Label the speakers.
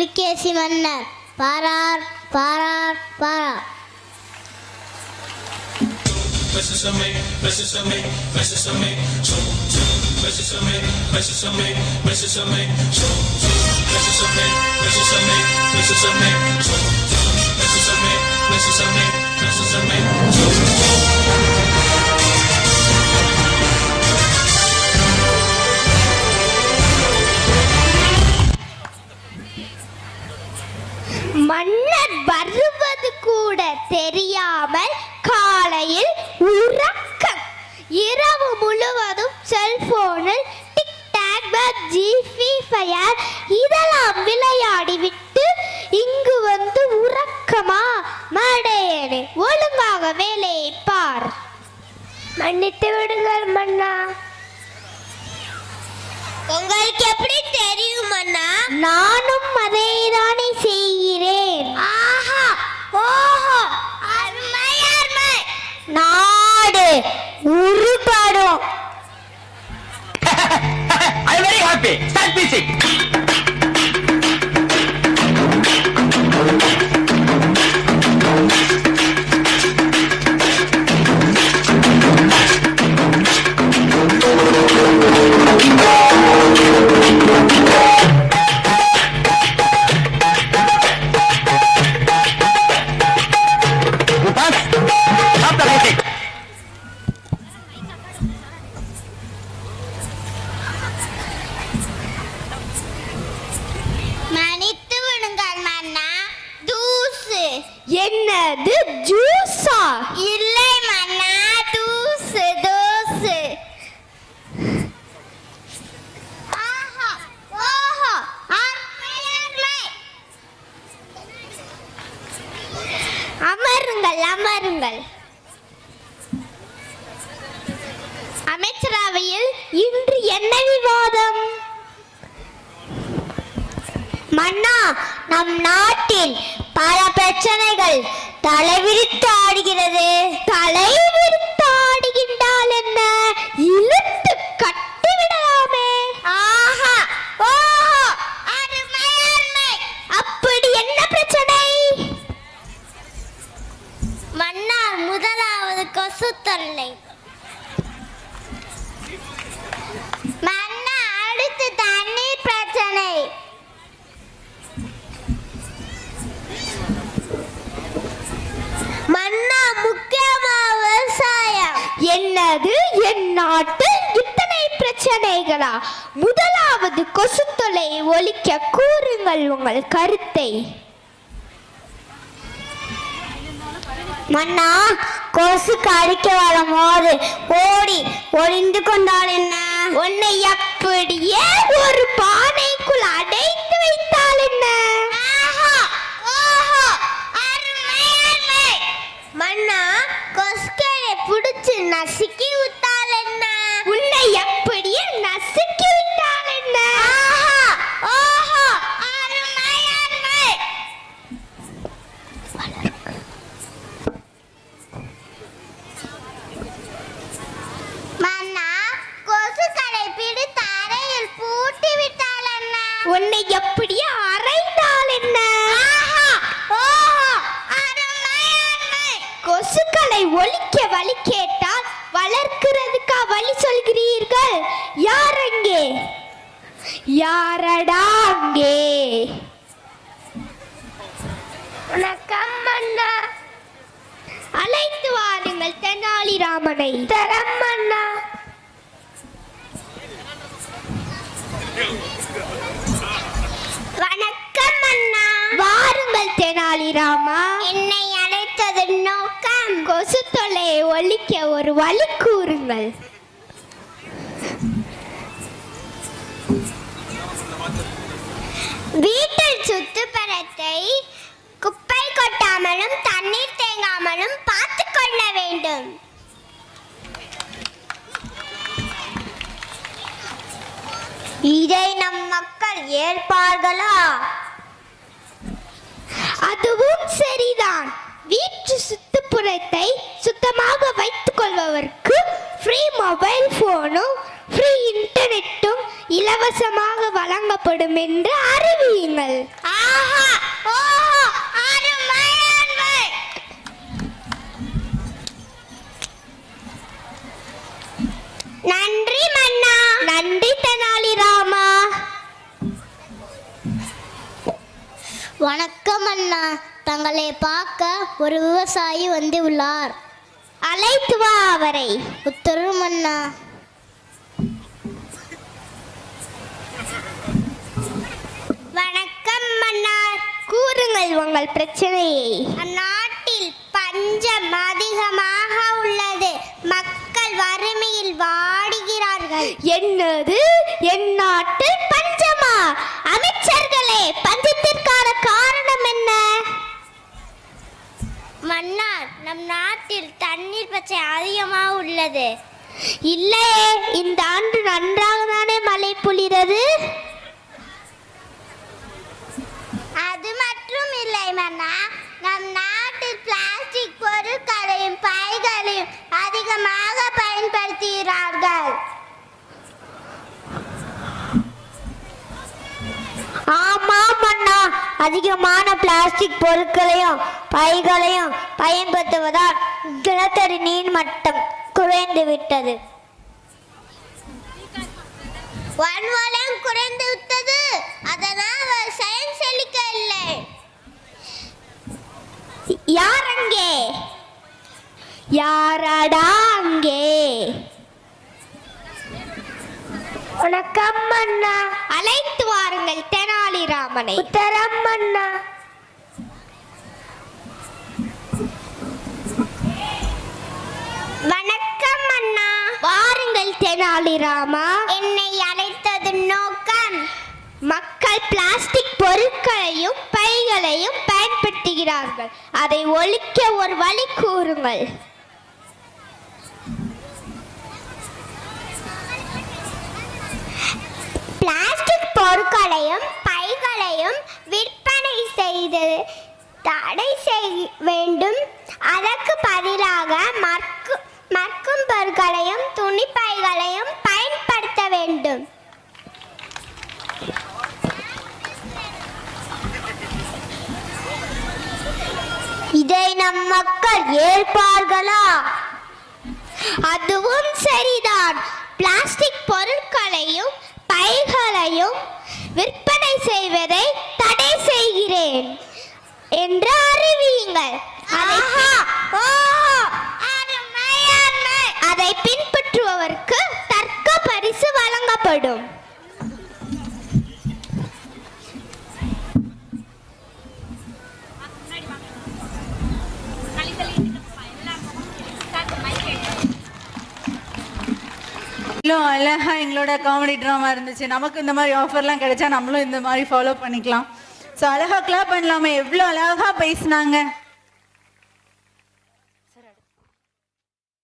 Speaker 1: கம்பீரன் புலிகேசி மன்னர் பாரார் பாரார் பாரார்
Speaker 2: மன்னர் ஃபயர் இதெல்லாம் விளையாடிவிட்டு இங்கு வந்து உறக்கமா மடையனே ஒழுங்காக வேலையை பார். மன்னித்து விடுங்கள் மன்னா.
Speaker 1: உங்களுக்கு எப்படி தெரியும் அண்ணா
Speaker 2: நானும் அதேதானே செய்கிறேன்
Speaker 3: music.
Speaker 2: என்னது ஜூஸா?
Speaker 1: இல்லை மன்னா தூசு தூசு.
Speaker 2: அமருங்கள் அமருங்கள். அமைச்சரவையில் இன்று என்ன விவாதம்? மன்னா நம் நாட்டில் பல பிரச்சனைகள் தலைவிரித்து ஆடுகிறது. தலைவிரித்து
Speaker 1: முதலாவது கொசு தொல்லை
Speaker 2: ஒழிக்க கூறுங்கள் உங்கள் கருத்தை.
Speaker 1: மன்னா கொசு கடிக்க வரும்போது ஓடி ஒளிந்து கொண்டால் என்ன?
Speaker 2: உன்னை அப்படியே ஒரு பானைக்குள் அடைத்து வைத்தால் என்ன
Speaker 1: ஆஹா ஓஹோ அருமை அருமை மன்னா கொசுக்களை புடிச்சு நசுக்கி விட்டால் என்ன
Speaker 2: உன்னை அப்படியே நசுக்கி விட்டால் என்ன
Speaker 1: ஆஹா ஓஹோ அருமை அருமை மன்னா கொசுக்களை பிடித்து அறையில் பூட்டி விட்டால் என்ன
Speaker 2: உன்னை அப்படியே அரைந்தால் என்ன
Speaker 1: ஆஹா ஓஹோ அருமை அருமை
Speaker 2: கொசுக்களை ஒழிக்க வழி கேட்டால் வளர்க்கிறதுக்கா வழி சொல்கிறீர்கள்? யார் அங்கே? யாரடா அங்கே? வணக்கம் அண்ணா. அழைத்து வாருங்கள் தெனாலிராமனை. தரம் அண்ணா.
Speaker 1: வணக்கம் அண்ணா.
Speaker 2: வாருங்கள் தெனாலிராமா.
Speaker 1: என்னை அழைத்தது நோக்கம்
Speaker 2: கொசு தொல்லையை ஒழிக்க ஒரு வழி கூறுங்கள்.
Speaker 1: வீட்டில் சுற்றுப்புறத்தை குப்பை கொட்டாமலும் தண்ணீர் தேங்காமலும் பார்த்து கொள்ள வேண்டும். இதை நம் மக்கள் ஏற்பார்களா?
Speaker 2: அதுவும் சரிதான். வீட்டு சுற்றுப்புறத்தை சுத்தமாக வைத்துக் கொள்பவருக்கு ஃப்ரீ மொபைல் ஃபோனும் ஃப்ரீ இன்டர்நெட்டும் இலவசமாக வழங்கப்படும் என்று அறிவியுங்கள். ஆஹா! நன்றி மன்னா!
Speaker 1: நன்றி தெனாலிராமா வணக்கம் அண்ணா தங்களை பார்க்க ஒரு விவசாயி வந்து உள்ளார்
Speaker 2: அழைத்து வா அவரை.
Speaker 1: உத்தரவு அண்ணா
Speaker 2: வணக்கம் மன்னார் கூறுங்கள் உங்கள் பிரச்சனையை. அந்நாட்டில் பஞ்சம் அதிகமாக உள்ளது. மக்கள் வறுமையில் வாடுகிறார்கள். என்னது? என் நாட்டில் பஞ்சமா? அமைச்சர்களே பஞ்சத்திற்கான மன்னார் நம் நாட்டில் தண்ணீர் பச்சை அதிகமாக உள்ளது. இல்லையே இந்த ஆண்டு நன்றாக தானே மழை பொழிகிறது? அது மட்டும் இல்லை மன்னா நம் நாட்டில் பிளாஸ்டிக் பொருட்களையும் பைகளையும் அதிகமாக பயன்படுத்துகிறார்கள்
Speaker 1: ஆமாம் அண்ணா அதிகமான பிளாஸ்டிக் பொருட்களையும் பைகளையும் பயன்படுத்துவதால் நிலத்தடி நீர் மட்டம் குறைந்து விட்டது.
Speaker 2: வன்வளம் குறைந்து விட்டது. அதனால் விவசாயம் செழிக்க இல்லை. யார் அங்கே? யாரடா அங்கே?
Speaker 1: வணக்கம் அண்ணா.
Speaker 2: அழைத்து வாருங்கள். தெனாலிராமனை
Speaker 1: உத்தரம் அண்ணா
Speaker 2: வணக்கம் அண்ணா. வாருங்கள் தெனாலிராமா. என்னை அழைத்தது நோக்கம். மக்கள் பிளாஸ்டிக் பொருட்களையும் பைகளையும் பயன்படுத்துகிறார்கள். அதை ஒழிக்க ஒரு வழி கூறுங்கள். பிளாஸ்டிக் பொருட்களையும் விற்பனை செய்து தடை செய் வேண்டும். அதற்கு பதிலாக மற்கு மக்கும் பொருட்களையும் துணிப்பைகளையும் பயன்படுத்த வேண்டும்.
Speaker 1: இதை நம் மக்கள் ஏற்பார்களா?
Speaker 2: அதுவும் சரிதான். பிளாஸ்டிக் பொருட்களையும் பைகளையும் விற்பனை செய்வதை தடை செய்கிறேன் என்று அறிவியுங்கள். அதை பின்பற்றுபவருக்கு தர்க்க பரிசு வழங்கப்படும்.
Speaker 4: இவ்வளோ அழகா எங்களோட காமெடி ட்ராமா இருந்துச்சு. நமக்கு இந்த மாதிரி ஆஃபர்லாம் கிடைச்சா நம்மளும் இந்த மாதிரி ஃபாலோ பண்ணிக்கலாம். ஸோ அழகாக கிளாப் பண்ணலாமே. எவ்வளோ அழகா பேசினாங்க.